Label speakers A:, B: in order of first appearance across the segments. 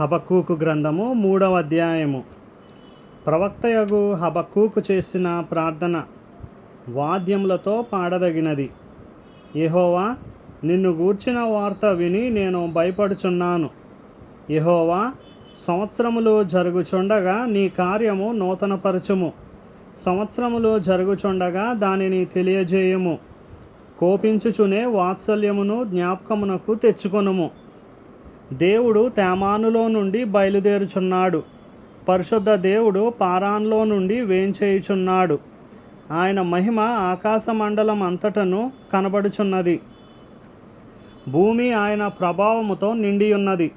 A: హబక్కూకు గ్రంథము మూడవ అధ్యాయము. ప్రవక్తయగు హబక్కూకు చేసిన ప్రార్థన వాద్యములతో పాడదగినది. యహోవా నిన్ను గూర్చిన వార్త విని నేను భయపడుచున్నాను. యహోవా సంవత్సరములు జరుగుచుండగా నీ కార్యము నూతనపరచుము. సంవత్సరములు జరుగుచుండగా దానిని తెలియజేయము. కోపించుచునే వాత్సల్యమును జ్ఞాపకమునకు తెచ్చుకొనుము. దేవుడు తేమానులో నుండి బయలుదేరుచున్నాడు. పరిశుద్ధ దేవుడు పారాన్లో నుండి వేంచేయుచున్నాడు. ఆయన మహిమ ఆకాశ మండలం అంతటను కనబడుచున్నది. భూమి ఆయన ప్రభావముతో నిండియున్నది.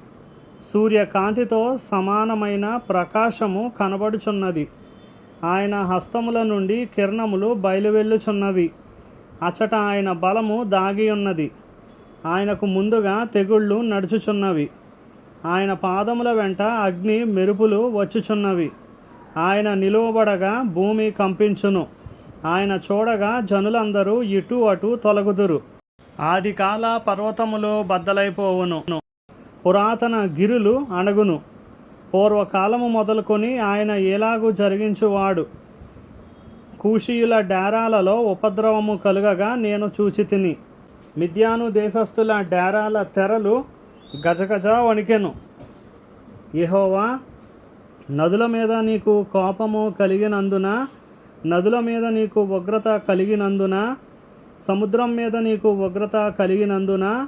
A: సూర్యకాంతితో సమానమైన ప్రకాశము కనబడుచున్నది. ఆయన హస్తముల నుండి కిరణములు బయలువెళ్ళుచున్నవి. అచట ఆయన బలము దాగి ఉన్నది ఆయనకు ముందుగా తెగుళ్ళు నడుచుచున్నవి. ఆయన పాదముల వెంట అగ్ని మెరుపులు వచ్చుచున్నవి. ఆయన నిలువబడగా భూమి కంపించును. ఆయన చూడగా జనులందరూ ఇటు అటు తొలగుదురు. ఆదికాల పర్వతములు బద్దలైపోవును. పురాతన గిరులు అణగును. పూర్వకాలము మొదలుకొని ఆయన ఎలాగూ జరిగించువాడు? కూషీయుల డేరాలలో ఉపద్రవము కలుగగా నేను చూచి తిని మిద్యాను దేశస్థుల డేరాల తెరలు గజగజ వణికెను. యెహోవా నదుల మీద నీకు కోపము కలిగినందున నదుల మీద నీకు ఉగ్రత కలిగినందున సముద్రం మీద నీకు ఉగ్రత కలిగినందున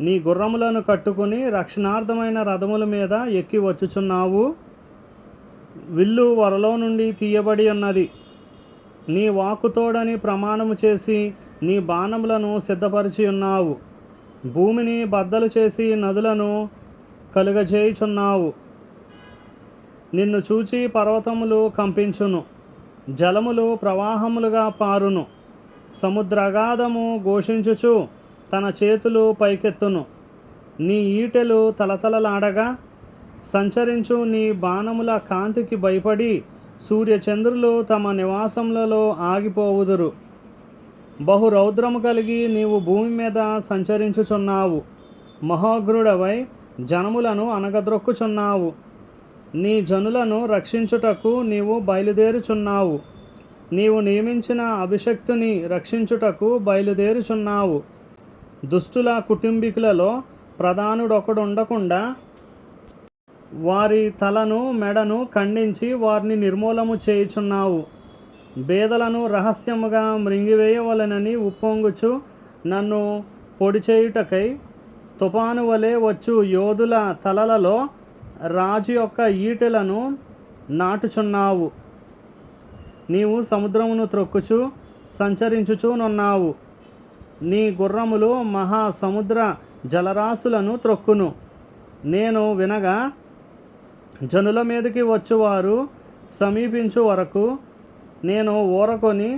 A: నీ గుర్రములను కట్టుకుని రక్షణార్థమైన రథముల మీద ఎక్కి వచ్చుచున్నావు. విల్లు వరలో నుండి తీయబడి ఉన్నది. నీ వాకుతోడని ప్రమాణము చేసి నీ బాణములను సిద్ధపరిచి ఉన్నావు. భూమిని బద్దలు చేసి నదులను కలుగజేయుచున్నావు. నిన్ను చూచి పర్వతములు కంపించును జలములు ప్రవాహములుగా పారును. సముద్రగాధము ఘోషించుచు తన చేతులు పైకెత్తును. నీ ఈటెలు తలతలలాడగా సంచరించు నీ బాణముల కాంతికి భయపడి సూర్యచంద్రులు తమ నివాసములలో ఆగిపోవుదురు. బహు రౌద్రము కలిగి నీవు భూమి మీద సంచరించుచున్నావు. మహోగ్రుడవై జనములను అనగద్రొక్కుచున్నావు నీ జనులను రక్షించుటకు నీవు బయలుదేరుచున్నావు. నీవు నియమించిన అభిషక్తుని రక్షించుటకు బయలుదేరుచున్నావు. దుష్టుల కుటుంబీకులలో ప్రధానుడొకడు ఉండకుండా వారి తలను మెడను ఖండించి వారిని నిర్మూలము చేయుచున్నావు. బేదలను రహస్యముగా మృంగివేయవలనని ఉప్పొంగుచు నన్ను పొడి చేయుటకై తుపాను వలె వచ్చు యోధుల తలలలో రాజు యొక్క ఈటెలను నాటుచున్నావు. నీవు సముద్రమును త్రొక్కుచు సంచరించుచునున్నావు. నీ గుర్రములు మహా సముద్ర జలరాశులను త్రొక్కును. నేను వినగా జనుల మీదకి వచ్చువారు సమీపించు వరకు నేను ఊరకొని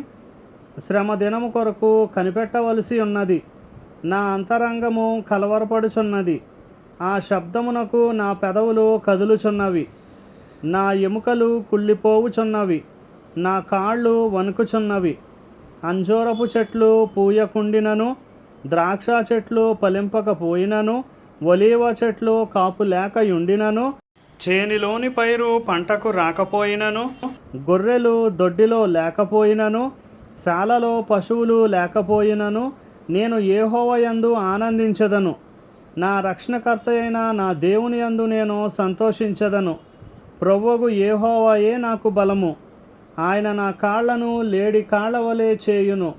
A: శ్రమ దినము కొరకు కనిపెట్టవలసి ఉన్నది. నా అంతరంగము కలవరపడుచున్నది. ఆ శబ్దమునకు నా పెదవులు కదులుచున్నవి. నా ఎముకలు కుళ్ళిపోవుచున్నవి. నా కాళ్ళు వణుకుచున్నవి. అంజూరపు చెట్లు పూయకుండినను ద్రాక్ష చెట్లు ఫలింపకపోయినను ఒలీవ చెట్లు కాపు లేక ఉండినను చేనిలోని పైరు పంటకు రాకపోయినను గొర్రెలు దొడ్డిలో లేకపోయినను శాలలో పశువులు లేకపోయినను నేను ఏహోవయందు ఆనందించదను. నా రక్షణకర్త అయిన నా దేవుని యందు నేను సంతోషించదను. ప్రవ్వగు ఏహోవాయే నాకు బలము. ఆయన నా కాళ్ళను లేడి కాళ్ళ వలె చేయును.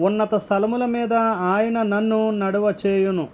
A: ఉన్నత స్థలముల మీద ఆయన నన్ను నడువ చేయును.